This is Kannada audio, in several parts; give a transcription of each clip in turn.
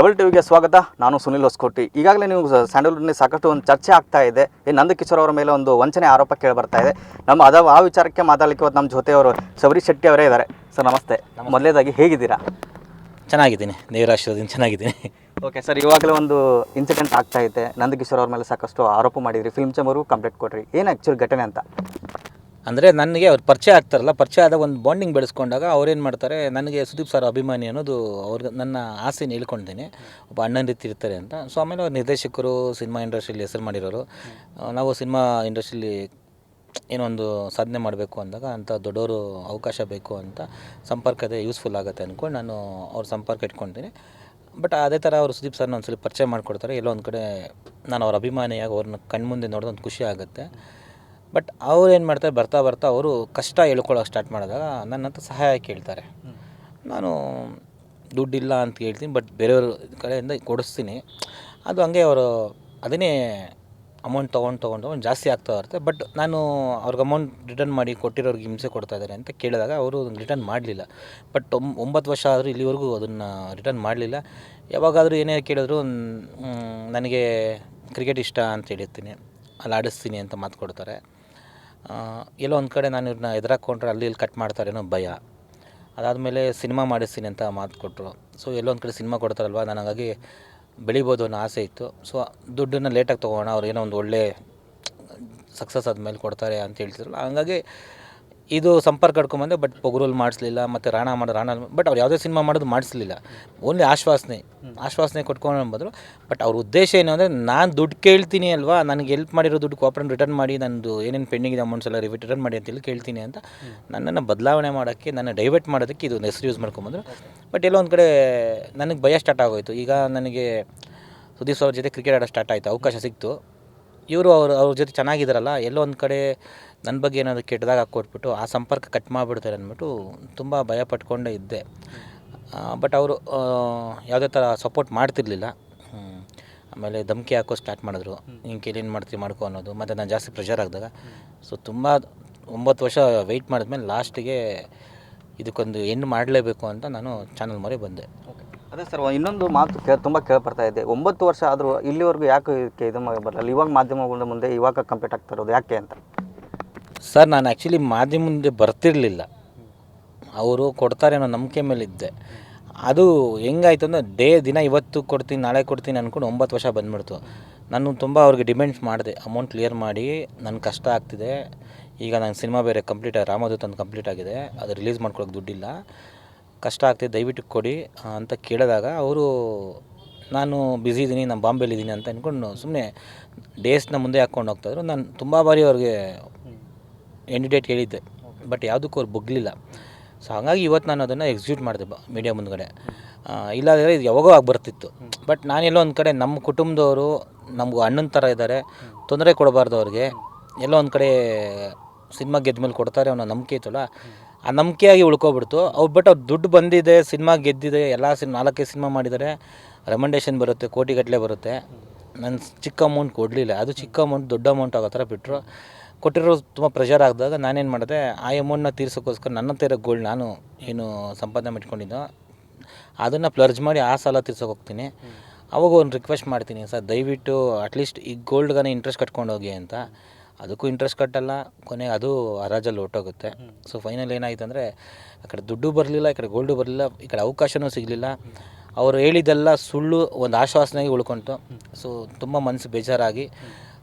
ಡಬಲ್ ಟಿವಿಗೆ ಸ್ವಾಗತ ನಾನು ಸುನಿಲ್ ಹೊಸಕೋಟಿ. ಈಗಾಗಲೇ ನೀವು ಸ್ಯಾಂಡಲ್ವುಡ್ನಲ್ಲಿ ಸಾಕಷ್ಟು ಒಂದು ಚರ್ಚೆ ಆಗ್ತಾ ಇದೆ. ಈ ನಂದ ಕಿಶೋರ್ ಅವರ ಮೇಲೆ ಒಂದು ವಂಚನೆ ಆರೋಪ ಕೇಳಿ ಬರ್ತಾ ಇದೆ. ನಮ್ಮ ಅದ ಆ ವಿಚಾರಕ್ಕೆ ಮಾತಾಡಲಿಕ್ಕೆ ಇವತ್ತು ನಮ್ಮ ಜೊತೆಯವರು ಶಬರಿ ಶೆಟ್ಟಿ ಅವರೇ ಇದ್ದಾರೆ. ಸರ್ ನಮಸ್ತೆ. ಮೊದಲೇದಾಗಿ ಹೇಗಿದ್ದೀರಾ? ಚೆನ್ನಾಗಿದ್ದೀನಿ. ದೇವರ ಆಶೀರ್ವಾದದಿಂದ ಚೆನ್ನಾಗಿದ್ದೀನಿ. ಓಕೆ ಸರ್ ಇವಾಗಲೇ ಒಂದು ಇನ್ಸಿಡೆಂಟ್ ಆಗ್ತಾ ಇದೆ. ನಂದ ಕಿಶೋರ್ ಅವ್ರ ಮೇಲೆ ಸಾಕಷ್ಟು ಆರೋಪ ಮಾಡಿದ್ರಿ. ಫಿಲ್ಮ್ ಚಮರು ಕಂಪ್ಲೇಂಟ್ ಕೊಡ್ರಿ ಏನು ಆ್ಯಕ್ಚುಲಿ ಘಟನೆ ಅಂತ? ಅಂದರೆ ನನಗೆ ಅವ್ರು ಪರಿಚಯ ಆಗ್ತಾರಲ್ಲ ಪರಿಚಯ ಆದ ಒಂದು ಬಾಂಡಿಂಗ್ ಬೆಳೆಸ್ಕೊಂಡಾಗ ಅವ್ರೇನು ಮಾಡ್ತಾರೆ ನನಗೆ ಸುದೀಪ್ ಸರ್ ಅಭಿಮಾನಿ ಅನ್ನೋದು ಅವ್ರಿಗೆ ನನ್ನ ಆಸೆನ ಹೇಳ್ಕೊಂಡಿದ್ದೀನಿ ಒಬ್ಬ ಅಣ್ಣನ ರೀತಿ ಇರ್ತಾರೆ ಅಂತ. ಸೊ ಆಮೇಲೆ ಅವ್ರು ನಿರ್ದೇಶಕರು ಸಿನಿಮಾ ಇಂಡಸ್ಟ್ರಿಯಲ್ಲಿ ಹೆಸರು ಮಾಡಿರೋರು. ನಾವು ಸಿನಿಮಾ ಇಂಡಸ್ಟ್ರಿಲಿ ಏನೊಂದು ಒಂದು ಸಾಧನೆ ಮಾಡಬೇಕು ಅಂದಾಗ ಅಂಥ ದೊಡ್ಡವರು ಅವಕಾಶ ಬೇಕು ಅಂತ ಸಂಪರ್ಕದ ಯೂಸ್ಫುಲ್ ಆಗುತ್ತೆ ಅಂದ್ಕೊಂಡು ನಾನು ಅವ್ರ ಸಂಪರ್ಕ ಇಟ್ಕೊಂತೀನಿ ಬಟ್ ಅದೇ ಥರ ಅವರು ಸುದೀಪ್ ಸರ್ನ ಒಂದ್ಸಲ ಪರಿಚಯ ಮಾಡಿಕೊಡ್ತಾರೆ. ಎಲ್ಲೋ ಒಂದು ಕಡೆ ನಾನು ಅವ್ರ ಅಭಿಮಾನಿಯಾಗಿ ಅವ್ರನ್ನ ಕಣ್ಮುಂದೆ ನೋಡೋದು ಒಂದು ಖುಷಿ ಆಗುತ್ತೆ. ಬಟ್ ಅವ್ರು ಏನು ಮಾಡ್ತಾರೆ ಬರ್ತಾ ಬರ್ತಾ ಅವರು ಕಷ್ಟ ಹೇಳ್ಕೊಳ್ಳೋಕೆ ಸ್ಟಾರ್ಟ್ ಮಾಡಿದಾಗ ನನ್ನಂತ ಹತ್ರ ಸಹಾಯ ಕೇಳ್ತಾರೆ. ನಾನು ದುಡ್ಡಿಲ್ಲ ಅಂತ ಹೇಳ್ತೀನಿ ಬಟ್ ಬೇರೆಯವ್ರ ಕಡೆಯಿಂದ ಕೊಡಿಸ್ತೀನಿ. ಅದು ಹಂಗೆ ಅವರು ಅದನ್ನೇ ಅಮೌಂಟ್ ತೊಗೊಂಡು ತೊಗೊಂಡು ತೊಗೊಂಡು ಜಾಸ್ತಿ ಆಗ್ತಾ ಇರುತ್ತೆ. ಬಟ್ ನಾನು ಅವ್ರಿಗೆ ಅಮೌಂಟ್ ರಿಟರ್ನ್ ಮಾಡಿ ಕೊಟ್ಟಿರೋರಿಗೆ ಹಿಂಸೆ ಕೊಡ್ತಾ ಇದ್ದಾರೆ ಅಂತ ಕೇಳಿದಾಗ ಅವರು ರಿಟರ್ನ್ ಮಾಡಲಿಲ್ಲ. ಬಟ್ ಒಂಬ ಒಂಬತ್ತು ವರ್ಷ ಆದರೂ ಇಲ್ಲಿವರೆಗೂ ಅದನ್ನು ರಿಟರ್ನ್ ಮಾಡಲಿಲ್ಲ. ಯಾವಾಗಾದರೂ ಏನೇ ಕೇಳಿದ್ರು ನನಗೆ ಕ್ರಿಕೆಟ್ ಇಷ್ಟ ಅಂತ ಹೇಳಿರ್ತೀನಿ. ಅಲ್ಲಿ ಆಡಿಸ್ತೀನಿ ಅಂತ ಮಾತು ಕೊಡ್ತಾರೆ. ಎಲ್ಲೋ ಒಂದು ಕಡೆ ನಾನು ಇವ್ರನ್ನ ಎದುರಾಕೊಂಡ್ರೆ ಅಲ್ಲಿ ಇಲ್ಲಿ ಕಟ್ ಮಾಡ್ತಾರೇನೋ ಭಯ. ಅದಾದಮೇಲೆ ಸಿನಿಮಾ ಮಾಡಿಸ್ತೀನಿ ಅಂತ ಮಾತು ಕೊಟ್ಟರು ಸೊ ಎಲ್ಲೋ ಒಂದು ಕಡೆ ಸಿನಿಮಾ ಕೊಡ್ತಾರಲ್ವ? ಹಾಗಾಗಿ ಬೆಳಿಬೋದು ಅನ್ನೋ ಆಸೆ ಇತ್ತು. ಸೊ ದುಡ್ಡನ್ನು ಲೇಟಾಗಿ ತೊಗೋಣ, ಅವ್ರು ಏನೋ ಒಂದು ಒಳ್ಳೆ ಸಕ್ಸಸ್ ಆದಮೇಲೆ ಕೊಡ್ತಾರೆ ಅಂತ ಹೇಳ್ತಿದ್ರು. ಹಂಗಾಗಿ ಇದು ಸಂಪರ್ಕ ಕಟ್ಕೊಂಬಂದೆ ಬಟ್ ಪೊಗರಲ್ಲಿ ಮಾಡಿಸ್ಲಿಲ್ಲ, ಮತ್ತು ರಾಣ ಮಾಡೋ, ರಾಣ ಬಟ್ ಅವ್ರು ಯಾವುದೇ ಸಿನಿಮಾ ಮಾಡೋದು ಮಾಡಿಸ್ಲಿಲ್ಲ. ಓನ್ಲಿ ಆಶ್ವಾಸನೆ ಆಶ್ವಾಸನೆ ಕೊಟ್ಕೊಂಡು ಬಂದರು. ಬಟ್ ಅವ್ರ ಉದ್ದೇಶ ಏನು ಅಂದರೆ, ನಾನು ದುಡ್ಡು ಕೇಳ್ತೀನಿ ಅಲ್ವಾ, ನನಗೆ ಹೆಲ್ಪ್ ಮಾಡಿರೋ ದುಡ್ಡು ಕಾಪರೇಟ್ ರಿಟರ್ನ್ ಮಾಡಿ ನನ್ನದು ಏನೇನು ಪೆಂಡಿಂಗ್ ಇದೆ ಅಮೌಂಟ್ಸ್ ಎಲ್ಲ ರಿಟರ್ನ್ ಮಾಡಿ ಅಂತೇಳಿ ಕೇಳ್ತೀನಿ ಅಂತ, ನನ್ನನ್ನು ಬದಲಾವಣೆ ಮಾಡೋಕ್ಕೆ, ನನ್ನ ಡೈವರ್ಟ್ ಮಾಡೋದಕ್ಕೆ ಇದು ಹೆಸರು ಯೂಸ್ ಮಾಡ್ಕೊಂಬಂದರು ಬಟ್ ಎಲ್ಲೋ ಒಂದು ಕಡೆ ನನಗೆ ಭಯ ಸ್ಟಾರ್ಟ್ ಆಗೋಯ್ತು. ಈಗ ನನಗೆ ಸುದೀಪ್ ಅವ್ರ ಜೊತೆ ಕ್ರಿಕೆಟ್ ಆಡೋ ಸ್ಟಾರ್ಟ್ ಆಯಿತು, ಅವಕಾಶ ಸಿಕ್ತು. ಇವರು ಅವ್ರ ಅವ್ರ ಜೊತೆ ಚೆನ್ನಾಗಿದ್ದಾರಲ್ಲ ಎಲ್ಲೋ ಒಂದು ಕಡೆ ನನ್ನ ಬಗ್ಗೆ ಏನಾದರೂ ಕೆಟ್ಟದಾಗ ಹಾಕ್ಕೊಟ್ಬಿಟ್ಟು ಆ ಸಂಪರ್ಕ ಕಟ್ ಮಾಡಿಬಿಡ್ತಾರೆ ಅಂದ್ಬಿಟ್ಟು ತುಂಬ ಭಯ ಪಟ್ಕೊಂಡೇ ಇದ್ದೆ. ಬಟ್ ಅವರು ಯಾವುದೇ ಥರ ಸಪೋರ್ಟ್ ಮಾಡ್ತಿರ್ಲಿಲ್ಲ. ಆಮೇಲೆ ಧಮಕಿ ಹಾಕೋ ಸ್ಟಾರ್ಟ್ ಮಾಡಿದ್ರು. ಹಿಂಗೆ ಕೇಳೇನು ಏನು ಮಾಡ್ತೀವಿ ಮಾಡ್ಕೊ ಅನ್ನೋದು. ಮತ್ತು ನಾನು ಜಾಸ್ತಿ ಪ್ರೆಷರ್ ಆಗಿದಾಗ ಸೊ ತುಂಬ ಒಂಬತ್ತು ವರ್ಷ ವೆಯ್ಟ್ ಮಾಡಿದ್ಮೇಲೆ ಲಾಸ್ಟಿಗೆ ಇದಕ್ಕೊಂದು ಹೆಣ್ಣು ಮಾಡಲೇಬೇಕು ಅಂತ ನಾನು ಚಾನಲ್ ಮರೆ ಬಂದೆ. ಅದೇ ಸರ್ ಇನ್ನೊಂದು ಮಾತು ಕೇ ತುಂಬ ಕೇಳ್ಬರ್ತಾ ಇದೆ. ಒಂಬತ್ತು ವರ್ಷ ಆದರೂ ಇಲ್ಲಿವರೆಗೂ ಯಾಕೆ ಇದಕ್ಕೆ ಇದು ಬರಲ್ಲ? ಇವಾಗ ಮಾಧ್ಯಮಗಳ ಮುಂದೆ ಇವಾಗ ಕಂಪ್ಲೀಟ್ ಆಗ್ತಾ ಇರೋದು ಯಾಕೆ ಅಂತ? ಸರ್, ನಾನು ಆ್ಯಕ್ಚುಲಿ ಮುಂದೆ ಬರ್ತಿರಲಿಲ್ಲ. ಅವರು ಕೊಡ್ತಾರೆ ಅನ್ನೋ ನಂಬಿಕೆ ಮೇಲೆ ಇದ್ದೆ ಅದು ಹೆಂಗಾಯ್ತು ಅಂದರೆ, ಡೇ, ದಿನ ಇವತ್ತು ಕೊಡ್ತೀನಿ, ನಾಳೆ ಕೊಡ್ತೀನಿ ಅಂದ್ಕೊಂಡು ಒಂಬತ್ತು ವರ್ಷ ಬಂದ್ಬಿಡ್ತು. ನಾನು ತುಂಬ ಅವ್ರಿಗೆ ಡಿಮ್ಯಾಂಡ್ಸ್ ಮಾಡಿದೆ. ಅಮೌಂಟ್ ಕ್ಲಿಯರ್ ಮಾಡಿ ನನ್ನ ಕಷ್ಟ ಆಗ್ತಿದೆ. ಈಗ ನನ್ನ ಸಿನಿಮಾ ಬೇರೆ ಕಂಪ್ಲೀಟ್ ರಾಮದೂತ್ ಅಂತ ಕಂಪ್ಲೀಟ್ ಆಗಿದೆ. ಅದು ರಿಲೀಸ್ ಮಾಡ್ಕೊಳಕ್ಕೆ ದುಡ್ಡಿಲ್ಲ. ಕಷ್ಟ ಆಗ್ತಿದೆ, ದಯವಿಟ್ಟು ಕೊಡಿ ಅಂತ ಕೇಳಿದಾಗ ಅವರು, ನಾನು ಬ್ಯುಸಿ ಇದ್ದೀನಿ ನಾನು ಬಾಂಬೆಲಿದ್ದೀನಿ ಅಂತ ಅಂದ್ಕೊಂಡು ಸುಮ್ಮನೆ ಡೇಸ್ನ ಮುಂದೆ ಹಾಕ್ಕೊಂಡು ಹೋಗ್ತಾಯಿದ್ರು ನಾನು ತುಂಬ ಬಾರಿ ಅವ್ರಿಗೆ ಎಂಡ್ ಡೇಟ್ ಹೇಳಿದ್ದೆ. ಬಟ್ ಯಾವುದಕ್ಕೂ ಅವ್ರು ಬುಗ್ಲಿಲ್ಲ. ಸೊ ಹಾಗಾಗಿ ಇವತ್ತು ನಾನು ಅದನ್ನು ಎಕ್ಸಿಕ್ಯೂಟ್ ಮಾಡಿದೆ ಬ ಮೀಡಿಯಾ ಮುಂದ್ಗಡೆ. ಇಲ್ಲಾದರೆ ಇದು ಯಾವಾಗೋ ಆಗಿ ಬರ್ತಿತ್ತು. ಬಟ್ ನಾನೆಲ್ಲೋ ಒಂದು ಕಡೆ ನಮ್ಮ ಕುಟುಂಬದವರು, ನಮಗೂ ಅಣ್ಣನ ಥರ ಇದ್ದಾರೆ ತೊಂದರೆ ಕೊಡಬಾರ್ದು ಅವ್ರಿಗೆ. ಎಲ್ಲೋ ಒಂದು ಕಡೆ ಸಿನಿಮಾ ಗೆದ್ದ ಮೇಲೆ ಕೊಡ್ತಾರೆ ಅನ್ನೋ ನಂಬಿಕೆ ಇತ್ತಲ್ಲ, ಆ ನಂಬಿಕೆಯಾಗಿ ಉಳ್ಕೊಬಿಡ್ತು. ಅವ್ರು ಬಟ್ ಅವ್ರು ದುಡ್ಡು ಬಂದಿದೆ, ಸಿನಿಮಾ ಗೆದ್ದಿದೆ, ಎಲ್ಲ ಸಿನಿಮಾ ನಾಲ್ಕೈದು ಸಿನಿಮಾ ಮಾಡಿದ್ದಾರೆ ರೆಕಮೆಂಡೇಷನ್ ಬರುತ್ತೆ, ಕೋಟಿಗಟ್ಟಲೆ ಬರುತ್ತೆ. ನನ್ನ ಚಿಕ್ಕ ಅಮೌಂಟ್ ಕೊಡಲಿಲ್ಲ. ಅದು ಚಿಕ್ಕ ಅಮೌಂಟ್ ದೊಡ್ಡ ಅಮೌಂಟ್ ಆಗೋ ಥರ ಬಿಟ್ಟರು ಕೊಟ್ಟಿರೋ ತುಂಬ ಪ್ರೆಷರ್ ಆಗಿದಾಗ ನಾನೇನು ಮಾಡಿದೆ, ಆ ಅಮೌಂಟ್ನ ತೀರ್ಸೋಕ್ಕೋಸ್ಕರ ನನ್ನ ಹತ್ರ ಇರೋ ಗೋಲ್ಡ್ ನಾನು ಏನು ಸಂಪಾದನೆ ಮಾಡಿಕೊಂಡಿದ್ದು, ಅದನ್ನು ಪ್ಲರ್ಜ್ ಮಾಡಿ ಆ ಸಾಲ ತೀರ್ಸೋಕೆ ಹೋಗ್ತೀನಿ. ಅವಾಗ ಒಂದು ರಿಕ್ವೆಸ್ಟ್ ಮಾಡ್ತೀನಿ, ಸರ್, ದಯವಿಟ್ಟು ಅಟ್ಲೀಸ್ಟ್ ಈ ಗೋಲ್ಡ್ಗಾನೆ ಇಂಟ್ರೆಸ್ಟ್ ಕಟ್ಕೊಂಡು ಹೋಗಿ ಅಂತ. ಅದಕ್ಕೂ ಇಂಟ್ರೆಸ್ಟ್ ಕಟ್ಟಲ್ಲ, ಕೊನೆ ಅದು ಹರಾಜಲ್ಲಿ ಹೊಟ್ಟೋಗುತ್ತೆ ಸೊ ಫೈನಲ್ ಏನಾಯ್ತು ಅಂದರೆ, ಆ ಕಡೆ ದುಡ್ಡು ಬರಲಿಲ್ಲ, ಈ ಕಡೆ ಗೋಲ್ಡು ಬರಲಿಲ್ಲ, ಈ ಕಡೆ ಅವಕಾಶವೂ ಸಿಗಲಿಲ್ಲ. ಅವರು ಹೇಳಿದ್ದೆಲ್ಲ ಸುಳ್ಳು, ಒಂದು ಆಶ್ವಾಸನೆಗೆ ಉಳ್ಕೊಂತು. ಸೊ ತುಂಬ ಮನಸ್ಸು ಬೇಜಾರಾಗಿ.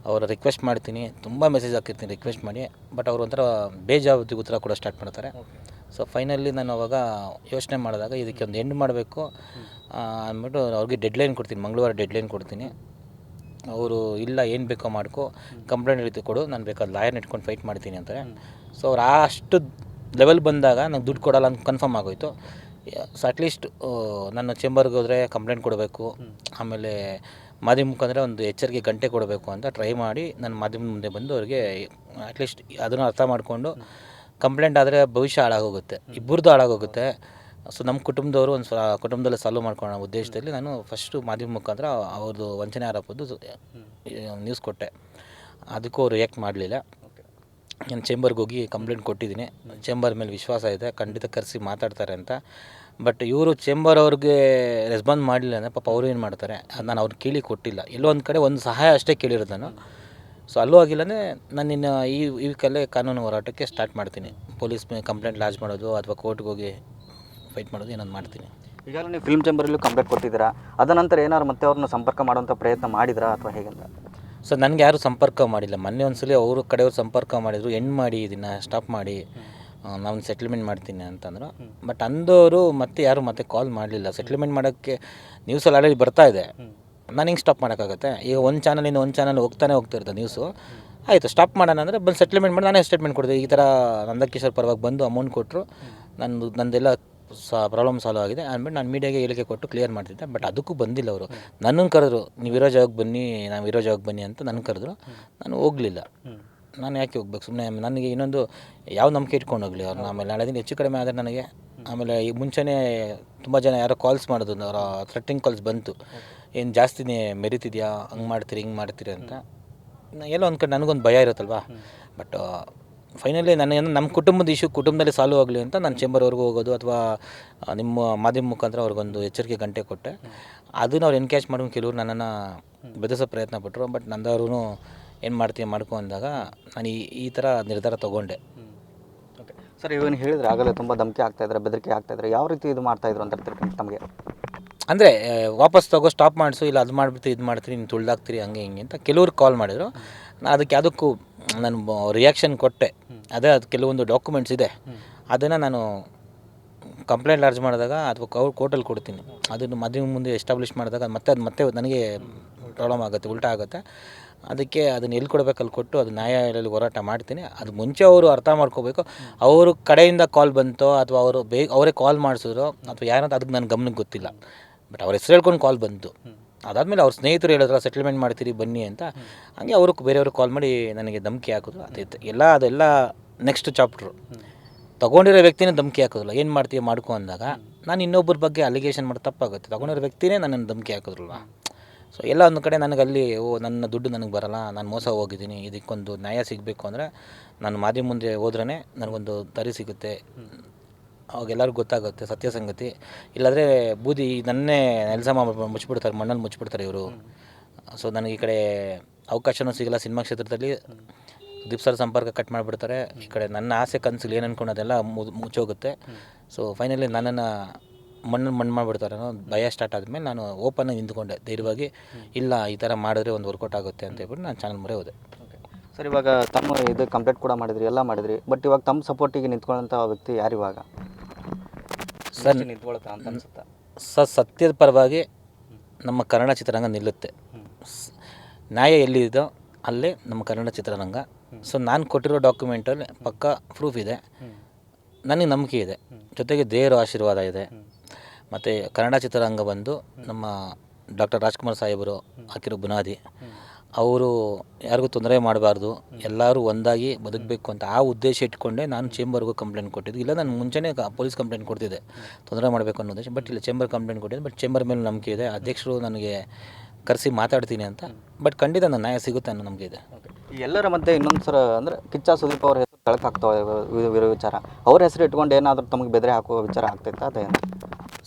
ಅವರ ರಿಕ್ವೆಸ್ಟ್ ಮಾಡ್ತೀನಿ. ತುಂಬ ಮೆಸೇಜ್ ಹಾಕಿರ್ತೀನಿ ರಿಕ್ವೆಸ್ಟ್ ಮಾಡಿ. ಬಟ್ ಅವರು ಒಂಥರ ಬೇಜಾವತಿ ಉತ್ತರ ಕೂಡ ಸ್ಟಾರ್ಟ್ ಮಾಡ್ತಾರೆ. ಸೊ ಫೈನಲಿ ನಾನು ಅವಾಗ ಯೋಚನೆ ಮಾಡಿದಾಗ ಇದಕ್ಕೆ ಒಂದು ಎಂಡ್ ಮಾಡಬೇಕು. ಅಂದ್ಬಿಟ್ಟು ಅವ್ರಿಗೆ ಡೆಡ್ಲೈನ್ ಕೊಡ್ತೀನಿ. ಮಂಗಳವಾರ ಡೆಡ್ಲೈನ್ ಕೊಡ್ತೀನಿ. ಅವರು ಇಲ್ಲ, ಏನು ಬೇಕೋ ಮಾಡ್ಕೊ. ಕಂಪ್ಲೇಂಟ್ ರೀತಿ ಕೊಡು. ನಾನು ಬೇಕಾದ ಲಾಯರ್ನ ಇಟ್ಕೊಂಡು ಫೈಟ್ ಮಾಡ್ತೀನಿ ಅಂತಾರೆ. ಸೊ ಅವ್ರು ಅಷ್ಟು ಲೆವೆಲ್ ಬಂದಾಗ ನಂಗೆ ದುಡ್ಡು ಕೊಡಲ್ಲ ಅಂತ ಕನ್ಫರ್ಮ್ ಆಗೋಯ್ತು. ಸೊ ಅಟ್ಲೀಸ್ಟ್ ನನ್ನ ಚೇಂಬರ್ಗೆ ಹೋದರೆ ಕಂಪ್ಲೇಂಟ್ ಕೊಡಬೇಕು. ಆಮೇಲೆ ಮಾಧ್ಯಮ ಮುಖಾಂತರ ಒಂದು ಎಚ್ಚರಿಕೆ ಗಂಟೆ ಕೊಡಬೇಕು ಅಂತ ಟ್ರೈ ಮಾಡಿ ನಾನು ಮಾಧ್ಯಮದ ಮುಂದೆ ಬಂದು ಅವರಿಗೆ ಅಟ್ಲೀಸ್ಟ್ ಅದನ್ನು ಅರ್ಥ ಮಾಡಿಕೊಂಡು ಕಂಪ್ಲೇಂಟ್ ಆದರೆ ಭವಿಷ್ಯ ಹಾಳಾಗೋಗುತ್ತೆ. ಇಬ್ಬರದ್ದು ಹಾಳಾಗೋಗುತ್ತೆ. ಸೊ ನಮ್ಮ ಕುಟುಂಬದವರು ಒಂದು ಸ್ವ ಕುಟುಂಬದಲ್ಲಿ ಸಾಲ್ವ್ ಮಾಡ್ಕೊಳ್ಳೋ ಉದ್ದೇಶದಲ್ಲಿ ನಾನು ಫಸ್ಟು ಮಾಧ್ಯಮ ಮುಖಾಂತರ ಅವ್ರದ್ದು ವಂಚನೆ ಆರೋಪದ್ದು ನ್ಯೂಸ್ ಕೊಟ್ಟೆ. ಅದಕ್ಕೂ ಅವ್ರು ರಿಯಾಕ್ಟ್ ಮಾಡಲಿಲ್ಲ. ನಾನು ಚೇಂಬರ್ಗೆ ಹೋಗಿ ಕಂಪ್ಲೇಂಟ್ ಕೊಟ್ಟಿದ್ದೀನಿ. ಚೇಂಬರ್ ಮೇಲೆ ವಿಶ್ವಾಸ ಇದೆ. ಖಂಡಿತ ಕರೆಸಿ ಮಾತಾಡ್ತಾರೆ ಅಂತ. ಬಟ್ ಇವರು ಚೇಂಬರ್ ಅವ್ರಿಗೆ ರೆಸ್ಪಾನ್ಸ್ ಮಾಡಲಿಲ್ಲ ಅಂದರೆ ಪಾಪ ಅವರು ಏನು ಮಾಡ್ತಾರೆ? ಅದು ನಾನು ಅವ್ರಿಗೆ ಕೇಳಿ ಕೊಟ್ಟಿಲ್ಲ. ಎಲ್ಲೋ ಒಂದು ಕಡೆ ಒಂದು ಸಹಾಯ ಅಷ್ಟೇ ಕೇಳಿರೋದು ನಾನು. ಸೊ ಅಲ್ಲೂ ಆಗಿಲ್ಲ ಅಂದರೆ ನಾನು ಇನ್ನು ಈ ಈ ಕಲ್ಲೇ ಕಾನೂನು ಹೋರಾಟಕ್ಕೆ ಸ್ಟಾರ್ಟ್ ಮಾಡ್ತೀನಿ. ಪೊಲೀಸ್ ಮೇಲೆ ಕಂಪ್ಲೇಂಟ್ ಲಾಜ್ ಮಾಡೋದು ಅಥವಾ ಕೋರ್ಟ್ಗೆ ಹೋಗಿ ಫೈಟ್ ಮಾಡೋದು ಏನೊಂದು ಮಾಡ್ತೀನಿ. ಈಗಾಗಲೇ ನೀವು ಫಿಲ್ಮ್ ಚೇಂಬರಲ್ಲೂ ಕಂಪ್ಲೇಂಟ್ ಕೊಟ್ಟಿದ್ದೀರಾ? ಅದ ನಂತರ ಏನಾದ್ರು ಮತ್ತೆ ಅವ್ರನ್ನ ಸಂಪರ್ಕ ಮಾಡುವಂಥ ಪ್ರಯತ್ನ ಮಾಡಿದ್ರಾ ಅಥವಾ ಹೇಗಂತ? ಸೊ ನನಗೆ ಯಾರೂ ಸಂಪರ್ಕ ಮಾಡಿಲ್ಲ. ಮೊನ್ನೆ ಒಂದ್ಸಲಿ ಅವರು ಕಡೆಯವ್ರು ಸಂಪರ್ಕ ಮಾಡಿದರು. ಎಂಡ್ ಮಾಡಿ ಇದನ್ನು ಸ್ಟಾಪ್ ಮಾಡಿ. ನಾನು ಸೆಟ್ಲ್ಮೆಂಟ್ ಮಾಡ್ತೀನಿ ಅಂತಂದ್ರು. ಬಟ್ ಅಂದವರು ಮತ್ತೆ ಯಾರು ಮತ್ತೆ ಕಾಲ್ ಮಾಡಲಿಲ್ಲ. ಸೆಟ್ಲ್ಮೆಂಟ್ ಮಾಡೋಕ್ಕೆ ನ್ಯೂಸಲ್ಲಿ ಆಲ್ರೆಡಿ ಬರ್ತಾ ಇದೆ. ನಾನು ಹಿಂಗೆ ಸ್ಟಾಪ್ ಮಾಡೋಕ್ಕಾಗತ್ತೆ? ಈಗ ಒಂದು ಚಾನಲಿಂದ ಒಂದು ಚಾನಲ್ ಹೋಗ್ತಾನೆ ಹೋಗ್ತಿರುತ್ತೆ ನ್ಯೂಸು ಆಯಿತು ಸ್ಟಾಪ್ ಮಾಡೋಣ ಅಂದರೆ ಬಂದು ಸೆಟ್ಲ್ಮೆಂಟ್ ಮಾಡಿ ನಾನೇ ಸ್ಟೇಟ್ಮೆಂಟ್ ಕೊಡಿದೆ ಈ ಥರ ನಂದಕಿಶೋರ್ ಪರವಾಗಿ ಬಂದು ಅಮೌಂಟ್ ಕೊಟ್ಟರು ನಂದು ನಂದೆಲ್ಲ ಸಾ ಪ್ರಾಬ್ಲಮ್ ಸಾಲ್ವ್ ಆಗಿದೆ. ಅಂದ್ಬಿಟ್ಟು ನಾನು ಮೀಡಿಯಾಗೆ ಹೇಳಿಕೆ ಕೊಟ್ಟು ಕ್ಲಿಯರ್ ಮಾಡ್ತಿದ್ದೆ. ಬಟ್ ಅದಕ್ಕೂ ಬಂದಿಲ್ಲ ಅವರು. ನನ್ನನ್ನು ಕರೆದ್ರು ನೀವು ಇರೋ ಜಾಗಕ್ಕೆ ಬನ್ನಿ ನಾವು ಇರೋ ಜಾಗಕ್ಕೆ ಬನ್ನಿ ಅಂತ ನನ್ನ ಕರೆದ್ರು. ನಾನು ಹೋಗಲಿಲ್ಲ. ನಾನು ಯಾಕೆ ಹೋಗ್ಬೇಕು? ಸುಮ್ಮನೆ ನನಗೆ ಇನ್ನೊಂದು ಯಾವ ನಂಬಿಕೆ ಇಟ್ಕೊಂಡು ಹೋಗಲಿ ಅವ್ರನ್ನ ಆಮೇಲೆ ನಾಳೆ ದಿನ ಹೆಚ್ಚು ಕಡಿಮೆ ಆದರೆ ನನಗೆ ಆಮೇಲೆ ಈ ಮುಂಚೆನೇ ತುಂಬ ಜನ ಯಾರೋ ಕಾಲ್ಸ್ ಮಾಡೋದು ಅವರ ಥ್ರೆಟ್ಟಿಂಗ್ ಕಾಲ್ಸ್ ಬಂತು. ಏನು ಜಾಸ್ತಿನೇ ಮೆರಿತಿದ್ಯಾ? ಹಂಗೆ ಮಾಡ್ತೀರಿ ಹಿಂಗೆ ಮಾಡ್ತೀರಿ ಅಂತ. ಎಲ್ಲೋ ಒಂದು ಕಡೆ ನನಗೊಂದು ಭಯ ಇರುತ್ತಲ್ವಾ? ಬಟ್ ಫೈನಲಿ ನನಗೇನು ಏನು ನಮ್ಮ ಕುಟುಂಬದ ಇಶ್ಯೂ ಕುಟುಂಬದಲ್ಲಿ ಸಾಲ್ವ್ ಆಗಲಿ ಅಂತ ನಾನು ಚೇಂಬರ್ವರೆಗೂ ಹೋಗೋದು ಅಥವಾ ನಿಮ್ಮ ಮಾಧ್ಯಮ ಮುಖಾಂತರ ಅವ್ರಿಗೊಂದು ಎಚ್ಚರಿಕೆ ಗಂಟೆ ಕೊಟ್ಟೆ. ಅದನ್ನ ಅವ್ರು ಎನ್ಕ್ಯಾಚ್ ಮಾಡ್ಕೊಂಡು ಕೆಲವರು ನನ್ನನ್ನು ಬೆದರಿಸೋ ಪ್ರಯತ್ನ ಪಟ್ಟರು ಬಟ್ ನಂದವ್ರು ಏನು ಮಾಡ್ತೀನಿ ಮಾಡ್ಕೊ ಅಂದಾಗ ನಾನು ಈ ಈ ಥರ ನಿರ್ಧಾರ ತೊಗೊಂಡೆ. ಓಕೆ ಸರ್ ಇವನು ಹೇಳಿದ್ರೆ ಆಗಲೇ ತುಂಬ ಧಮಕಿ ಆಗ್ತಾ ಇದ್ದಾರೆ ಬೆದರಿಕೆ ಆಗ್ತಾ ಇದ್ದಾರೆ ಯಾವ ರೀತಿ ಇದು ಮಾಡ್ತಾ ಇದ್ರು ಅಂತ ತಿಳ್ಕೊಂಡು ತಮಗೆ? ಅಂದರೆ ವಾಪಸ್ ತಗೋ ಸ್ಟಾಪ್ ಮಾಡಿಸು ಇಲ್ಲ ಅದು ಮಾಡಿಬಿಟ್ಟು ಇದು ಮಾಡ್ತೀರಿ ನೀನು ತುಳ್ದಾಕ್ತೀರಿ ಹಂಗೆ ಹಿಂಗೆ ಅಂತ ಕೆಲವ್ರು ಕಾಲ್ ಮಾಡಿದರು. ನಾನು ಅದಕ್ಕೆ ಯಾವುದಕ್ಕೂ ನಾನು ರಿಯಾಕ್ಷನ್ ಕೊಟ್ಟೆ. ಅದೇ ಅದು ಕೆಲವೊಂದು ಡಾಕ್ಯುಮೆಂಟ್ಸ್ ಇದೆ. ಅದನ್ನು ನಾನು ಕಂಪ್ಲೇಂಟ್ ಲಾರ್ಜ್ ಮಾಡಿದಾಗ ಅಥವಾ ಕೌ ಕೋರ್ಟಲ್ಲಿ ಕೊಡ್ತೀನಿ. ಅದನ್ನು ಮದುವೆ ಮುಂದೆ ಎಸ್ಟಾಬ್ಲಿಷ್ ಮಾಡಿದಾಗ ಮತ್ತೆ ಅದು ಮತ್ತೆ ನನಗೆ ಪ್ರಾಬ್ಲಮ್ ಆಗುತ್ತೆ ಉಲ್ಟಾ ಆಗುತ್ತೆ. ಅದಕ್ಕೆ ಅದನ್ನು ಎಲ್ಲಿ ಕೊಡಬೇಕು ಅಲ್ಲಿ ಕೊಟ್ಟು ಅದು ನ್ಯಾಯಾಲಯದಲ್ಲಿ ಹೋರಾಟ ಮಾಡ್ತೀನಿ. ಅದು ಮುಂಚೆ ಅವರು ಅರ್ಥ ಮಾಡ್ಕೋಬೇಕು. ಅವರು ಕಡೆಯಿಂದ ಕಾಲ್ ಬಂತೋ ಅಥವಾ ಅವರು ಬೇಗ ಅವರೇ ಕಾಲ್ ಮಾಡಿಸಿದ್ರು ಅಥವಾ ಯಾರಂತ ಅದಕ್ಕೆ ನನ್ನ ಗಮನಕ್ಕೆ ಗೊತ್ತಿಲ್ಲ. ಬಟ್ ಅವ್ರ ಹೆಸರು ಹೇಳ್ಕೊಂಡು ಕಾಲ್ ಬಂತು. ಅದಾದಮೇಲೆ ಅವ್ರ ಸ್ನೇಹಿತರು ಹೇಳಿದ್ರು ಸೆಟ್ಲ್ಮೆಂಟ್ ಮಾಡ್ತೀರಿ, ಬನ್ನಿ ಅಂತ. ಹಂಗೆ ಅವರು ಬೇರೆಯವ್ರಿಗೆ ಕಾಲ್ ಮಾಡಿ ನನಗೆ ಧಮಕಿ ಹಾಕಿದ್ರು. ಅದೇ ಎಲ್ಲ, ಅದೆಲ್ಲ ನೆಕ್ಸ್ಟ್ ಚಾಪ್ಟ್ರು ತಗೊಂಡಿರೋ ವ್ಯಕ್ತಿನೇ ಧಮಕಿ ಹಾಕೋದಿಲ್ಲ ಏನು ಮಾಡ್ತೀವಿ ಮಾಡ್ಕೊ ಅಂದಾಗ, ನಾನು ಇನ್ನೊಬ್ಬರ ಬಗ್ಗೆ ಅಲಿಗೇಷನ್ ಮಾಡಿ ತಪ್ಪಾಗುತ್ತೆ. ತಗೊಂಡಿರೋ ವ್ಯಕ್ತಿನೇ ನನ್ನನ್ನು ಧಮಕಿ ಹಾಕಿದ್ರಲ್ವ? ಸೊ ಎಲ್ಲ ಒಂದು ಕಡೆ ನನಗೆ ಅಲ್ಲಿ, ಓ, ನನ್ನ ದುಡ್ಡು ನನಗೆ ಬರಲ್ಲ, ನಾನು ಮೋಸ ಹೋಗಿದ್ದೀನಿ, ಇದಕ್ಕೊಂದು ನ್ಯಾಯ ಸಿಗಬೇಕು ಅಂದರೆ ನಾನು ಮಾಧ್ಯಮ ಮುಂದೆ ಹೋದ್ರೇ ನನಗೊಂದು ದರಿ ಸಿಗುತ್ತೆ. ಅವಾಗೆಲ್ಲರಿಗೂ ಗೊತ್ತಾಗುತ್ತೆ ಸತ್ಯ ಸಂಗತಿ ಇಲ್ಲಾಂದರೆ ಬೂದಿ ನನ್ನೇ ನೆಲಸಮ ಮುಚ್ಚಿಬಿಡ್ತಾರೆ ಮಣ್ಣಲ್ಲಿ ಮುಚ್ಚಿಬಿಡ್ತಾರೆ ಇವರು. ಸೊ ನನಗೆ ಈ ಕಡೆ ಅವಕಾಶನೂ ಸಿಗಲ್ಲ, ಸಿನಿಮಾ ಕ್ಷೇತ್ರದಲ್ಲಿ. ದೀಪ್ಸರ ಸರ್ ಸಂಪರ್ಕ ಕಟ್ ಮಾಡಿಬಿಡ್ತಾರೆ. ಈ ಕಡೆ ನನ್ನ ಆಸೆ, ಕನಸುಗಳು ಏನು ಅನ್ಕೊಳೋದೆಲ್ಲ ಮು- ಮುಚ್ಚೋಗುತ್ತೆ. ಸೊ ಫೈನಲಿ ನನ್ನನ್ನು ಮಣ್ಣು ಮಣ್ಣು ಮಾಡಿಬಿಡ್ತಾರೆ ಅನ್ನೋ ಭಯ ಸ್ಟಾರ್ಟ್ ಆದಮೇಲೆ ನಾನು ಓಪನ್ ನಿಂತ್ಕೊಂಡೆ. ಧೈರ್ಯವಾಗಿ ಇಲ್ಲ ಈ ಥರ ಮಾಡಿದ್ರೆ ಒಂದು ವರ್ಕೌಟ್ ಆಗುತ್ತೆ ಅಂತ ಹೇಳ್ಬಿಟ್ಟು ನಾನು ಚಾನಲ್ ಮೊರೆ ಹೋದೆ. ಸರ್ ಇವಾಗ ತಮ್ಮ ಇದು ಕಂಪ್ಲೇಂಟ್ ಕೂಡ ಮಾಡಿದ್ರಿ ಎಲ್ಲ ಮಾಡಿದ್ರಿ ಬಟ್ ಇವಾಗ ತಮ್ಮ ಸಪೋರ್ಟಿಗೆ ನಿಂತ್ಕೊಳ್ಳೋಂಥ ವ್ಯಕ್ತಿ ಯಾರು ಇವಾಗ? ಸರ್ ನಿಂತ್ಕೊಳ್ತಾ ಅಂತ ಅನ್ಸುತ್ತಾ? ಸ ಸತ್ಯದ ಪರವಾಗಿ ನಮ್ಮ ಕನ್ನಡ ಚಿತ್ರರಂಗ ನಿಲ್ಲುತ್ತೆ. ಸ್- ನ್ಯಾಯ ಎಲ್ಲಿದೋ ಅಲ್ಲೇ ನಮ್ಮ ಕನ್ನಡ ಚಿತ್ರರಂಗ. ಸೊ ನಾನು ಕೊಟ್ಟಿರೋ ಡಾಕ್ಯುಮೆಂಟಲ್ಲಿ ಪಕ್ಕ ಪ್ರೂಫ್ ಇದೆ. ನನಗೆ ನಂಬಿಕೆ ಇದೆ. ಜೊತೆಗೆ ದೇವರ ಆಶೀರ್ವಾದ ಇದೆ. ಮತ್ತು ಕನ್ನಡ ಚಿತ್ರರಂಗ ಬಂದು ನಮ್ಮ ಡಾಕ್ಟರ್ ರಾಜ್ಕುಮಾರ್ ಸಾಹೇಬರು ಹಾಕಿರೋ ಬುನಾದಿ, ಅವರು ಯಾರಿಗೂ ತೊಂದರೆ ಮಾಡಬಾರ್ದು, ಎಲ್ಲರೂ ಒಂದಾಗಿ ಬದುಕಬೇಕು ಅಂತ ಆ ಉದ್ದೇಶ ಇಟ್ಕೊಂಡೆ ನಾನು ಚೇಂಬರ್ಗೂ ಕಂಪ್ಲೇಂಟ್ ಕೊಟ್ಟಿದ್ದು. ಇಲ್ಲ, ನಾನು ಮುಂಚೆನೇ ಪೊಲೀಸ್ ಕಂಪ್ಲೇಂಟ್ ಕೊಡ್ತಿದ್ದೆ. ತೊಂದರೆ ಮಾಡಬೇಕು ಅನ್ನೋ ಉದ್ದೇಶ. ಬಟ್ ಇಲ್ಲ, ಚೇಂಬರ್ ಕಂಪ್ಲೇಂಟ್ ಕೊಟ್ಟಿದ್ದೆ, ಬಟ್ ಚೇಂಬರ್ ಮೇಲೆ ನಂಬಿಕೆ ಇದೆ. ಅಧ್ಯಕ್ಷರು ನನಗೆ ಕರೆಸಿ ಮಾತಾಡ್ತೀನಿ ಅಂತ. ಬಟ್ ಖಂಡಿತ ನನ್ನ ನ್ಯಾಯ ಸಿಗುತ್ತೆ ಅನ್ನೋ ನಂಬಿಕೆ ಇದೆ. ಎಲ್ಲರ ಮಧ್ಯೆ ಇನ್ನೊಂದು ಸರ ಅಂದರೆ ಕಿಚ್ಚ ಸುದೀಪ್ ಅವ್ರ ಹೆಸರು ತಳಕಾಗ್ತಾವೆ ವಿಚಾರ. ಅವ್ರ ಹೆಸರು ಇಟ್ಕೊಂಡು ಏನಾದರೂ ತಮಗೆ ಬೆದರೆ ಹಾಕುವ ವಿಚಾರ ಆಗ್ತೈತೆ? ಅದೇನು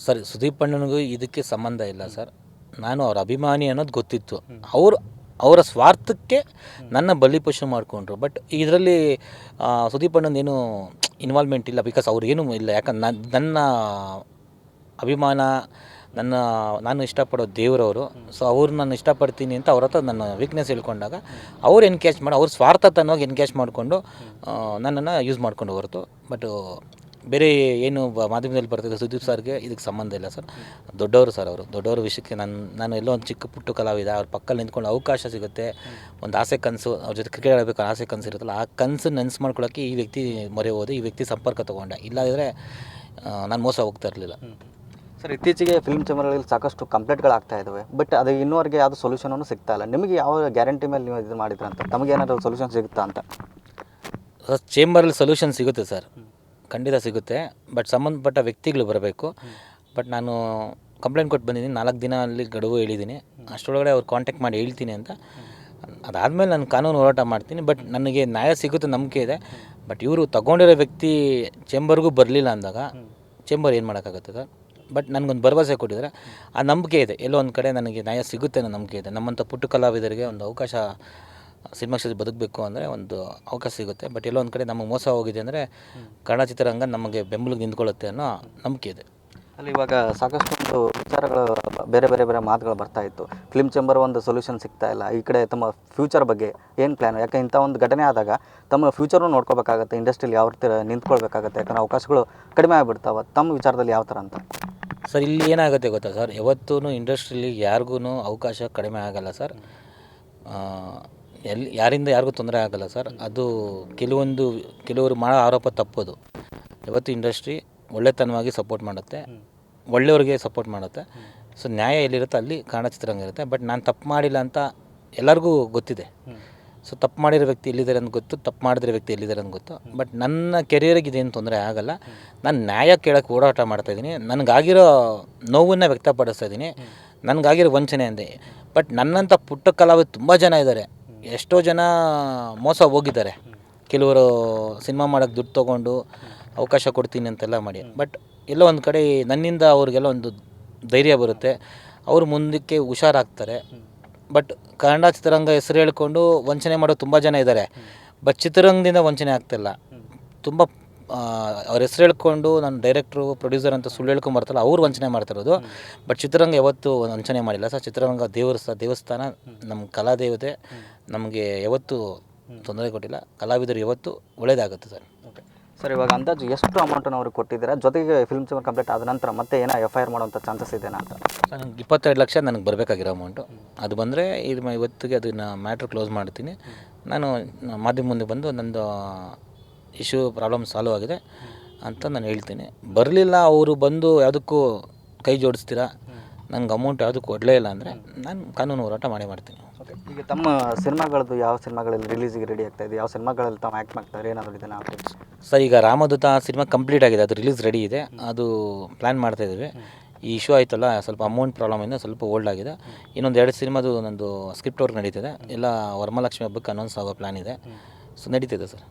ಸರಿ, ಸುದೀಪ್ ಅಣ್ಣನಿಗೂ ಇದಕ್ಕೆ ಸಂಬಂಧ ಇಲ್ಲ ಸರ್. ನಾನು ಅವ್ರ ಅಭಿಮಾನಿ ಅನ್ನೋದು ಗೊತ್ತಿತ್ತು. ಅವರು ಅವರ ಸ್ವಾರ್ಥಕ್ಕೆ ನನ್ನ ಬಲಿಪಶು ಮಾಡಿಕೊಂಡ್ರು. ಬಟ್ ಇದರಲ್ಲಿ ಸುದೀಪ್ ಏನು ಇನ್ವಾಲ್ವ್ಮೆಂಟ್ ಇಲ್ಲ ಬಿಕಾಸ್ ಅವ್ರಿಗೇನು ಇಲ್ಲ. ಯಾಕಂದ್ರೆ ನನ್ನ ಅಭಿಮಾನ, ನನ್ನ, ನಾನು ಇಷ್ಟಪಡೋ ದೇವರವರು ಸೊ ಅವ್ರು ನಾನು ಇಷ್ಟಪಡ್ತೀನಿ ಅಂತ ಅವ್ರ ಹತ್ರ ನನ್ನ ವೀಕ್ನೆಸ್ ಹೇಳ್ಕೊಂಡಾಗ ಅವ್ರು ಎನ್ಕ್ಯಾಶ್ ಮಾಡಿ, ಅವ್ರ ಸ್ವಾರ್ಥ ಸ್ವಾರ್ಥತನವಾಗಿ ಎನ್ಕ್ಯಾಶ್ ಮಾಡಿಕೊಂಡು ನನ್ನನ್ನು ಯೂಸ್ ಮಾಡ್ಕೊಂಡು ಹೊರತು. ಬಟ್ ಬೇರೆ ಏನು ಮಾಧ್ಯಮದಲ್ಲಿ ಬರ್ತಿದೆ ಸುದೀಪ್ ಸರ್ಗೆ ಇದಕ್ಕೆ ಸಂಬಂಧ ಇಲ್ಲ ಸರ್. ದೊಡ್ಡವರು ಸರ್ ಅವರು. ದೊಡ್ಡವರು ವಿಷಯಕ್ಕೆ ನಾನು ನಾನು ಎಲ್ಲೋ ಒಂದು ಚಿಕ್ಕ ಪುಟ್ಟು ಕಲಾವಿದ ಅವ್ರ ಪಕ್ಕದಲ್ಲಿ ನಿಂತ್ಕೊಂಡು ಅವಕಾಶ ಸಿಗುತ್ತೆ. ಒಂದು ಆಸೆ ಕನಸು ಅವ್ರ ಜೊತೆ ಕ್ರಿಕೆಟ್ ಆಡಬೇಕು ಆಸೆ ಕನಸು ಇರುತ್ತಲ್ಲ ಆ ಕನಸು ನೆನ್ಸು ಮಾಡ್ಕೊಳ್ಳೋಕ್ಕೆ ಈ ವ್ಯಕ್ತಿ ಮೊರೆ ಹೋದೆ ಈ ವ್ಯಕ್ತಿ ಸಂಪರ್ಕ ತೊಗೊಂಡೆ. ಇಲ್ಲದಿದ್ದರೆ ನಾನು ಮೋಸ ಹೋಗ್ತಾ ಇರಲಿಲ್ಲ. ಸರ್ ಇತ್ತೀಚೆಗೆ ಫಿಲ್ಮ್ ಚೇಂಬರ್ಗಳಲ್ಲಿ ಸಾಕಷ್ಟು ಕಂಪ್ಲೇಂಟ್ಗಳು ಆಗ್ತಾ ಇದ್ದಾವೆ ಬಟ್ ಅದು ಇನ್ನೂವರೆಗೆ ಯಾವುದು ಸೊಲ್ಯೂಷನೂ ಸಿಗ್ತಾ ಇಲ್ಲ. ನಿಮಗೆ ಯಾವ ಗ್ಯಾರಂಟಿ ಮೇಲೆ ನೀವು ಇದು ಮಾಡಿದ್ರಂತ? ತಮಗೆ ಏನಾದರೂ ಸೊಲ್ಯೂಷನ್ ಸಿಗುತ್ತಾ ಅಂತ? ಚೇಂಬರಲ್ಲಿ ಸೊಲ್ಯೂಷನ್ ಸಿಗುತ್ತೆ ಸರ್. ಖಂಡಿತ ಸಿಗುತ್ತೆ. ಬಟ್ ಸಂಬಂಧಪಟ್ಟ ವ್ಯಕ್ತಿಗಳು ಬರಬೇಕು. ಬಟ್ ನಾನು ಕಂಪ್ಲೇಂಟ್ ಕೊಟ್ಟು ಬಂದಿದ್ದೀನಿ. ನಾಲ್ಕು ದಿನ ಅಲ್ಲಿ ಗಡುವು ಹೇಳಿದ್ದೀನಿ. ಅಷ್ಟರೊಳಗಡೆ ಅವ್ರು ಕಾಂಟ್ಯಾಕ್ಟ್ ಮಾಡಿ ಹೇಳ್ತೀನಿ ಅಂತ. ಅದಾದಮೇಲೆ ನಾನು ಕಾನೂನು ಹೋರಾಟ ಮಾಡ್ತೀನಿ. ಬಟ್ ನನಗೆ ನ್ಯಾಯ ಸಿಗುತ್ತೆ, ನಂಬಿಕೆ ಇದೆ. ಬಟ್ ಇವರು ತಗೊಂಡಿರೋ ವ್ಯಕ್ತಿ ಚೇಂಬರ್ಗೂ ಬರಲಿಲ್ಲ ಅಂದಾಗ ಚೇಂಬರ್ ಏನು ಮಾಡೋಕ್ಕಾಗುತ್ತೆ ಸರ್? ಬಟ್ ನನಗೊಂದು ಭರವಸೆ ಕೊಟ್ಟಿದ್ದಾರೆ. ಆ ನಂಬಿಕೆ ಇದೆ. ಎಲ್ಲೋ ಒಂದು ಕಡೆ ನನಗೆ ನ್ಯಾಯ ಸಿಗುತ್ತೆ ಅನ್ನೋ ನಂಬಿಕೆ ಇದೆ. ನಮ್ಮಂಥ ಪುಟ್ಟ ಕಲಾವಿದರಿಗೆ ಒಂದು ಅವಕಾಶ ಸಿನಿಮಾ ಕ್ಷೇತ್ರ ಬದುಕಬೇಕು ಅಂದರೆ ಒಂದು ಅವಕಾಶ ಸಿಗುತ್ತೆ. ಬಟ್ ಎಲ್ಲೋ ಒಂದು ಕಡೆ ನಮಗೆ ಮೋಸ ಹೋಗಿದೆ ಅಂದರೆ ಕನ್ನಡ ಚಿತ್ರರಂಗ ನಮಗೆ ಬೆಂಬಲಿಗೆ ನಿಂತ್ಕೊಳ್ಳುತ್ತೆ ಅನ್ನೋ ನಂಬಿಕೆ ಇದೆ. ಅಲ್ಲಿ ಇವಾಗ ಸಾಕಷ್ಟು ಒಂದು ವಿಚಾರಗಳು ಬೇರೆ ಬೇರೆ ಬೇರೆ ಮಾತುಗಳು ಬರ್ತಾ ಇತ್ತು. ಫಿಲ್ಮ್ ಚೇಂಬರ್ ಒಂದು ಸೊಲ್ಯೂಷನ್ ಸಿಗ್ತಾ ಇಲ್ಲ. ಈ ಕಡೆ ತಮ್ಮ ಫ್ಯೂಚರ್ ಬಗ್ಗೆ ಏನು ಪ್ಲ್ಯಾನ್ ಯಾಕೆ ಇಂಥ ಒಂದು ಘಟನೆ ಆದಾಗ ತಮ್ಮ ಫ್ಯೂಚರ್ನು ನೋಡ್ಕೋಬೇಕಾಗತ್ತೆ ಇಂಡಸ್ಟ್ರಿಯಲ್ಲಿ ಯಾವ ರೀತಿ ನಿಂತ್ಕೊಳ್ಬೇಕಾಗತ್ತೆ ಯಾಕಂದರೆ ಅವಕಾಶಗಳು ಕಡಿಮೆ ಆಗಿಬಿಡ್ತಾವೆ. ತಮ್ಮ ವಿಚಾರದಲ್ಲಿ ಯಾವ ಥರ ಅಂತ? ಸರ್ ಇಲ್ಲಿ ಏನಾಗುತ್ತೆ ಗೊತ್ತಾ? ಸರ್ ಯಾವತ್ತೂ ಇಂಡಸ್ಟ್ರಿಲಿ ಯಾರಿಗೂ ಅವಕಾಶ ಕಡಿಮೆ ಆಗಲ್ಲ ಸರ್ ಎಲ್ಲಿ ಯಾರಿಂದ ಯಾರಿಗೂ ತೊಂದರೆ ಆಗಲ್ಲ ಸರ್. ಅದು ಕೆಲವೊಂದು ಕೆಲವರು ಮಾಡೋ ಆರೋಪ ತಪ್ಪೋದು. ಇವತ್ತು ಇಂಡಸ್ಟ್ರಿ ಒಳ್ಳೆತನವಾಗಿ ಸಪೋರ್ಟ್ ಮಾಡುತ್ತೆ. ಒಳ್ಳೆಯವ್ರಿಗೆ ಸಪೋರ್ಟ್ ಮಾಡುತ್ತೆ. ಸೊ ನ್ಯಾಯ ಎಲ್ಲಿರುತ್ತೆ? ಅಲ್ಲಿ ಕನ್ನಡ ಚಿತ್ರರಂಗ ಇರುತ್ತೆ. ಬಟ್ ನಾನು ತಪ್ಪು ಮಾಡಿಲ್ಲ ಅಂತ ಎಲ್ಲರಿಗೂ ಗೊತ್ತಿದೆ. ಸೊ ತಪ್ಪು ಮಾಡಿರೋ ವ್ಯಕ್ತಿ ಎಲ್ಲಿದ್ದಾರೆ ಅಂತ ಗೊತ್ತು ತಪ್ಪು ಮಾಡಿದ್ರೆ ವ್ಯಕ್ತಿ ಎಲ್ಲಿದ್ದಾರೆ ಅಂತ ಗೊತ್ತು. ಬಟ್ ನನ್ನ ಕೆರಿಯರಿಗೆ ಇದೇನು ತೊಂದರೆ ಆಗಲ್ಲ. ನಾನು ನ್ಯಾಯ ಕೇಳೋಕ್ಕೆ ಓಡಾಟ ಮಾಡ್ತಾಯಿದ್ದೀನಿ ನನಗಾಗಿರೋ ನೋವನ್ನು ವ್ಯಕ್ತಪಡಿಸ್ತಾ ಇದ್ದೀನಿ. ನನಗಾಗಿರೋ ವಂಚನೆ ಅಂದೆ. ಬಟ್ ನನ್ನಂಥ ಪುಟ್ಟ ಕಲಾವಿದ ತುಂಬ ಜನ ಇದ್ದಾರೆ. ಎಷ್ಟೋ ಜನ ಮೋಸ ಹೋಗಿದ್ದಾರೆ. ಕೆಲವರು ಸಿನಿಮಾ ಮಾಡೋಕ್ಕೆ ದುಡ್ಡು ತೊಗೊಂಡು ಅವಕಾಶ ಕೊಡ್ತೀನಿ ಅಂತೆಲ್ಲ ಮಾಡಿ. ಬಟ್ ಎಲ್ಲೋ ಒಂದು ಕಡೆ ನನ್ನಿಂದ ಅವ್ರಿಗೆಲ್ಲ ಒಂದು ಧೈರ್ಯ ಬರುತ್ತೆ. ಅವರು ಮುಂದಕ್ಕೆ ಹುಷಾರಾಗ್ತಾರೆ. ಬಟ್ ಕನ್ನಡ ಚಿತ್ರರಂಗ ಹೆಸರು ಹೇಳ್ಕೊಂಡು ವಂಚನೆ ಮಾಡೋ ತುಂಬ ಜನ ಇದ್ದಾರೆ. ಬಟ್ ಚಿತ್ರರಂಗದಿಂದ ವಂಚನೆ ಆಗ್ತಿಲ್ಲ. ತುಂಬ ಅವ್ರ ಹೆಸರು ಹೇಳ್ಕೊಂಡು ನಾನು ಡೈರೆಕ್ಟ್ರು ಪ್ರೊಡ್ಯೂಸರ್ ಅಂತ ಸುಳ್ಳು ಹೇಳ್ಕೊಂಡು ಬರ್ತಾರಲ್ಲ ಅವ್ರು ವಂಚನೆ ಮಾಡ್ತಿರೋದು. ಬಟ್ ಚಿತ್ರರಂಗ ಯಾವತ್ತೂ ವಂಚನೆ ಮಾಡಿಲ್ಲ. ಸರ್ ಚಿತ್ರರಂಗ ದೇವರ ಸ ದೇವಸ್ಥಾನ ನಮ್ಮ ಕಲಾದೇವತೆ ನಮಗೆ ಯಾವತ್ತೂ ತೊಂದರೆ ಕೊಟ್ಟಿಲ್ಲ. ಕಲಾವಿದರು ಯಾವತ್ತೂ ಒಳ್ಳೇದಾಗುತ್ತೆ ಸರ್. ಸರ್ ಇವಾಗ ಅಂದಾಜು ಎಷ್ಟು ಅಮೌಂಟನ್ನು ಅವ್ರಿಗೆ ಕೊಟ್ಟಿದ್ದೀರಾ? ಜೊತೆಗೆ ಫಿಲ್ಮ್ ಚೇಂಬರ್ ಕಂಪ್ಲೀಟ್ ಆದ ನಂತರ ಮತ್ತೆ ಏನೋ ಎಫ್ ಐ ಆರ್ ಮಾಡುವಂಥ ಚಾನ್ಸಸ್ ಇದೆಯಾ ಅಂತ? ಸರ್ ನನಗೆ ಇಪ್ಪತ್ತೆರಡು ಲಕ್ಷ ನನಗೆ ಬರಬೇಕಾಗಿರೋ ಅಮೌಂಟು ಅದು ಬಂದರೆ ಇದು ಇವತ್ತಿಗೆ ಅದನ್ನು ಮ್ಯಾಟ್ರ್ ಕ್ಲೋಸ್ ಮಾಡ್ತೀನಿ. ನಾನು ಮಾಧ್ಯಮ ಮುಂದೆ ಬಂದು ನಂದು ಇಶ್ಯೂ ಪ್ರಾಬ್ಲಮ್ ಸಾಲ್ವ್ ಆಗಿದೆ ಅಂತ ನಾನು ಹೇಳ್ತೀನಿ. ಬರಲಿಲ್ಲ ಅವರು ಬಂದು ಯಾವುದಕ್ಕೂ ಕೈ ಜೋಡಿಸ್ತೀರಾ? ನಂಗೆ ಅಮೌಂಟ್ ಯಾವುದಕ್ಕೂ ಕೊಡಲೇ ಇಲ್ಲ ಅಂದರೆ ನಾನು ಕಾನೂನು ಹೋರಾಟ ಮಾಡಿ ಮಾಡ್ತೀನಿ. ಓಕೆ ಈಗ ತಮ್ಮ ಸಿನಿಮಾಗಳದ್ದು ಯಾವ ಸಿನಿಮಾಗಳಲ್ಲಿ ರಿಲೀಸಿಗೆ ರೆಡಿ ಆಗ್ತಾ ಇದೆ? ಯಾವ ಸಿನಿಮಾಗಳಲ್ಲಿ ತಾವು ಆ್ಯಕ್ಟ್ ಮಾಡ್ತಾರೆ? ಏನಾದರೂ ಇದನ್ನು ಅಪ್ಡೇಟ್ಸ್ ಸರ್ ಈಗ ರಾಮದೂತ ಸಿನಿಮಾ ಕಂಪ್ಲೀಟ್ ಆಗಿದೆ ಅದು ರಿಲೀಸ್ ರೆಡಿ ಇದೆ. ಅದು ಪ್ಲ್ಯಾನ್ ಮಾಡ್ತಾ ಇದ್ದೀವಿ. ಈ ಇಶ್ಯೂ ಆಯ್ತಲ್ಲ ಸ್ವಲ್ಪ ಅಮೌಂಟ್ ಪ್ರಾಬ್ಲಮ್ ಇಂದ ಸ್ವಲ್ಪ ಓಲ್ಡ್ ಆಗಿದೆ. ಇನ್ನೊಂದು ಎರಡು ಸಿನಿಮಾದು ನಂದು ಸ್ಕ್ರಿಪ್ಟ್ ವರ್ಕ್ ನಡೀತಿದೆ. ಎಲ್ಲ ವರಮಹಾಲಕ್ಷ್ಮಿ ಹಬ್ಬಕ್ಕೆ ಅನೌನ್ಸ್ ಆಗೋ ಪ್ಲ್ಯಾನ್ ಇದೆ. ಸೊ ನಡೀತಿದೆ ಸರ್.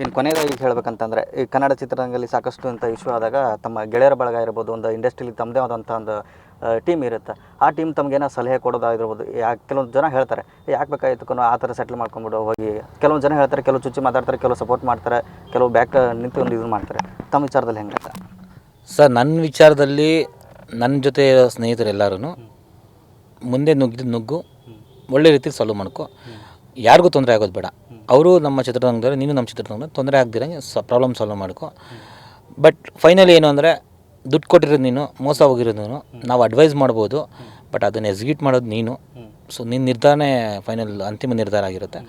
ಇನ್ನು ಕೊನೆಯದಾಗಿ ಹೇಳಬೇಕಂತಂದರೆ, ಈ ಕನ್ನಡ ಚಿತ್ರರಂಗದಲ್ಲಿ ಸಾಕಷ್ಟು ಅಂತ ಇಶ್ಯೂ ಆದಾಗ ತಮ್ಮ ಗೆಳೆಯರ ಬಳಗ ಇರ್ಬೋದು, ಒಂದು ಇಂಡಸ್ಟ್ರಿಲಿ ತಮ್ಮದೇ ಆದಂಥ ಒಂದು ಟೀಮ್ ಇರುತ್ತೆ. ಆ ಟೀಮ್ ತಮಗೇನೋ ಸಲಹೆ ಕೊಡೋದಾಗಿರ್ಬೋದು. ಯಾಕೆ ಕೆಲವೊಂದು ಜನ ಹೇಳ್ತಾರೆ ಯಾಕೆ ಬೇಕಾಗಿತ್ತು ಆ ಥರ ಸೆಟ್ಲ್ ಮಾಡ್ಕೊಂಬಿಡು ಹೋಗಿ. ಕೆಲವೊಂದು ಜನ ಹೇಳ್ತಾರೆ, ಕೆಲವು ಚುಚ್ಚಿ ಮಾತಾಡ್ತಾರೆ, ಕೆಲವು ಸಪೋರ್ಟ್ ಮಾಡ್ತಾರೆ, ಕೆಲವು ಬ್ಯಾಕ್ ನಿಂತು ಒಂದು ಇದು ಮಾಡ್ತಾರೆ. ತಮ್ಮ ವಿಚಾರದಲ್ಲಿ ಹೆಂಗೆ ಸರ್ ನನ್ನ ವಿಚಾರದಲ್ಲಿ ನನ್ನ ಜೊತೆ ಸ್ನೇಹಿತರೆಲ್ಲರೂ ಮುಂದೆ ನುಗ್ಗಿದ ನುಗ್ಗು, ಒಳ್ಳೆ ರೀತಿ ಸಾಲ್ವ್ ಮಾಡ್ಕೊ. ಯಾರಿಗೂ ತೊಂದರೆ ಆಗೋದು ಬೇಡ. ಅವರು ನಮ್ಮ ಚಿತ್ರರಂಗದವರು, ನೀನು ನಮ್ಮ ಚಿತ್ರರಂಗದ ತೊಂದರೆ ಆಗ್ದಿರಂಗೆ ಸ ಪ್ರಾಬ್ಲಮ್ ಸಾಲ್ವ್ ಮಾಡ್ಕೊ. ಬಟ್ ಫೈನಲಿ ಏನು ಅಂದರೆ, ದುಡ್ಡು ಕೊಟ್ಟಿರೋದು ನೀನು, ಮೋಸ ಹೋಗಿರೋದು ನಾವು ಅಡ್ವೈಸ್ ಮಾಡ್ಬೋದು ಬಟ್ ಅದನ್ನು ಎಕ್ಸಿಕ್ಯೂಟ್ ಮಾಡೋದು ನೀನು. ಸೊ ನಿನ್ನ ನಿರ್ಧಾರನೇ ಫೈನಲ್ ಅಂತಿಮ ನಿರ್ಧಾರ ಆಗಿರುತ್ತೆ.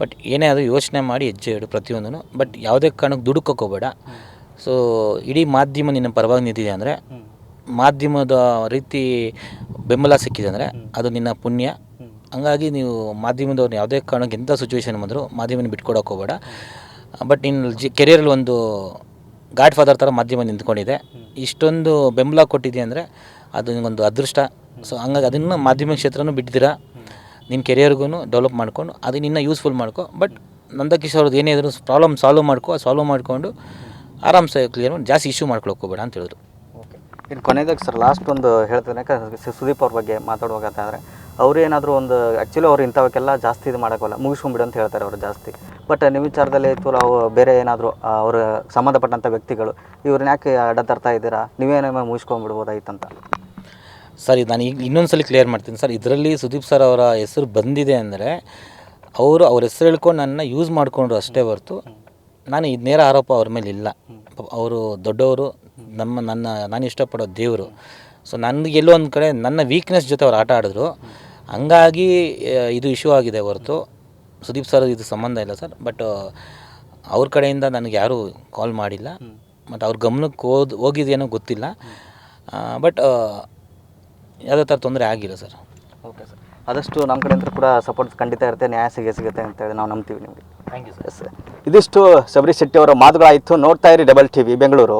ಬಟ್ ಏನೇ ಅದು ಯೋಚನೆ ಮಾಡಿ ಹೆಜ್ಜೆ ಇಡು ಪ್ರತಿಯೊಂದೂ ಬಟ್ ಯಾವುದೇ ಕಾರಣಕ್ಕೆ ದುಡುಕೋಕೋಬೇಡ ಸೊ ಇಡೀ ಮಾಧ್ಯಮ ನಿನ್ನ ಪರವಾಗಿ ನಿಂತಿದೆ ಅಂದರೆ, ಮಾಧ್ಯಮದ ರೀತಿ ಬೆಂಬಲ ಸಿಕ್ಕಿದೆ ಅಂದರೆ, ಅದು ನಿನ್ನ ಪುಣ್ಯ. ಹಂಗಾಗಿ ನೀವು ಮಾಧ್ಯಮದವ್ರು ಯಾವುದೇ ಕಾರಣಕ್ಕೆ ಎಂಥ ಸಿಚುವೇಶನ್ ಬಂದರೂ ಮಾಧ್ಯಮನ ಬಿಟ್ಕೊಡೋಕೆ ಹೋಗಬೇಡ. ಬಟ್ ನಿನ್ನ ಜಿ ಕೆರಿಯರಲ್ಲಿ ಒಂದು ಗಾಡ್ ಫಾದರ್ ಥರ ಮಾಧ್ಯಮ ನಿಂತ್ಕೊಂಡಿದೆ. ಇಷ್ಟೊಂದು ಬೆಂಬಲ ಕೊಟ್ಟಿದೆ ಅಂದರೆ ಅದು ನಿಮಗೊಂದು ಅದೃಷ್ಟ. ಸೊ ಹಂಗಾಗಿ ಅದನ್ನು ಮಾಧ್ಯಮ ಕ್ಷೇತ್ರನೂ ಬಿಟ್ಟಿದ್ದೀರಾ? ನಿನ್ನ ಕೆರಿಯರ್ಗೂ ಡೆವಲಪ್ ಮಾಡ್ಕೊಂಡು ಅದು ನಿನ್ನ ಯೂಸ್ಫುಲ್ ಮಾಡ್ಕೊ. ಬಟ್ ನಂದಕಿಶೋರ್ದು ಏನೇ ಇದ್ರು ಪ್ರಾಬ್ಲಮ್ ಸಾಲ್ವ್ ಮಾಡ್ಕೊ ಸಾಲ್ವ್ ಮಾಡಿಕೊಂಡು ಆರಾಮ್ಸೆ ಕ್ಲಿಯರ್ ಮಾಡಿ, ಜಾಸ್ತಿ ಇಶ್ಯೂ ಮಾಡ್ಕೊಳಕ್ಕೆ ಅಂತ ಹೇಳಿದ್ರು. ಓಕೆ ಇನ್ನು ಕೊನೆಯದಾಗ ಸರ್ ಲಾಸ್ಟ್ ಒಂದು ಹೇಳ್ತೇನೆ ಸುದೀಪ್ ಅವ್ರ ಬಗ್ಗೆ ಮಾತಾಡುವಾಗ ಆದರೆ ಅವ್ರು ಏನಾದರೂ ಒಂದು ಆ್ಯಕ್ಚುಲಿ ಅವ್ರು ಇಂಥವಕ್ಕೆಲ್ಲ ಜಾಸ್ತಿ ಇದು ಮಾಡೋಕ್ಕಲ್ಲ. ಮುಗಿಸ್ಕೊಂಬಿಡು ಅಂತ ಹೇಳ್ತಾರೆ ಅವರು ಜಾಸ್ತಿ. ಬಟ್ ನಿಮ್ಮ ವಿಚಾರದಲ್ಲಿ ಇತ್ತು ನಾವು ಬೇರೆ ಏನಾದರೂ ಅವ್ರ ಸಂಬಂಧಪಟ್ಟಂಥ ವ್ಯಕ್ತಿಗಳು, ಇವ್ರನ್ನ ಯಾಕೆ ಅಡ್ಡ ತರ್ತಾ ಇದ್ದೀರಾ? ನೀವೇನೇ ಮುಗಿಸ್ಕೊಂಡ್ಬಿಡ್ಬೋದಾಯ್ತಂತ? ಸರ್ ಇದು ನಾನು ಈಗ ಇನ್ನೊಂದು ಸಲ ಕ್ಲಿಯರ್ ಮಾಡ್ತೀನಿ. ಸರ್ ಇದರಲ್ಲಿ ಸುದೀಪ್ ಸರ್ ಅವರ ಹೆಸರು ಬಂದಿದೆ ಅಂದರೆ, ಅವರು ಅವ್ರ ಹೆಸರು ಹೇಳ್ಕೊಂಡು ನನ್ನ ಯೂಸ್ ಮಾಡಿಕೊಂಡ್ರು ಅಷ್ಟೇ ಹೊರತು, ನಾನು ಇದು ನೇರ ಆರೋಪ ಅವ್ರ ಮೇಲೆ ಇಲ್ಲ. ಅವರು ದೊಡ್ಡವರು, ನಮ್ಮ, ನನ್ನ, ನಾನು ಇಷ್ಟಪಡೋ ದೇವರು. ಸೊ ನನಗೆ ಎಲ್ಲೋ ಒಂದು ಕಡೆ ನನ್ನ ವೀಕ್ನೆಸ್ ಜೊತೆ ಅವ್ರು ಆಟ ಆಡಿದ್ರು. ಹಂಗಾಗಿ ಇದು ಇಶ್ಯೂ ಆಗಿದೆ ಹೊರತು. ಸುದೀಪ್ ಸರ್ ಇದು ಸಂಬಂಧ ಇಲ್ಲ ಸರ್ ಬಟ್ ಅವ್ರ ಕಡೆಯಿಂದ ನನಗೆ ಯಾರೂ ಕಾಲ್ ಮಾಡಿಲ್ಲ. ಮತ್ತು ಅವ್ರ ಗಮನಕ್ಕೆ ಹೋದ್ ಹೋಗಿದೆಯೇನೋ ಗೊತ್ತಿಲ್ಲ. ಬಟ್ ಯಾವುದೇ ಥರ ತೊಂದರೆ ಆಗಿಲ್ಲ ಸರ್ ಓಕೆ ಸರ್ ಆದಷ್ಟು ನಮ್ಮ ಕಡೆಯಿಂದ ಕೂಡ ಸಪೋರ್ಟ್ ಖಂಡಿತ ಇರುತ್ತೆ ನ್ಯಾಯ ಸಿಗೇ ಸಿಗುತ್ತೆ ಅಂತೇಳಿ ನಾವು ನಂಬ್ತೀವಿ ನಿಮಗೆ. ಥ್ಯಾಂಕ್ ಯು ಸರ್ ಇದಿಷ್ಟು ಶಬರಿ ಶೆಟ್ಟಿ ಅವರ ಮಾತುಗಳಾಯಿತು. ನೋಡ್ತಾ ಇರಿ ಡಬಲ್ ಟಿ ವಿ ಬೆಂಗಳೂರು.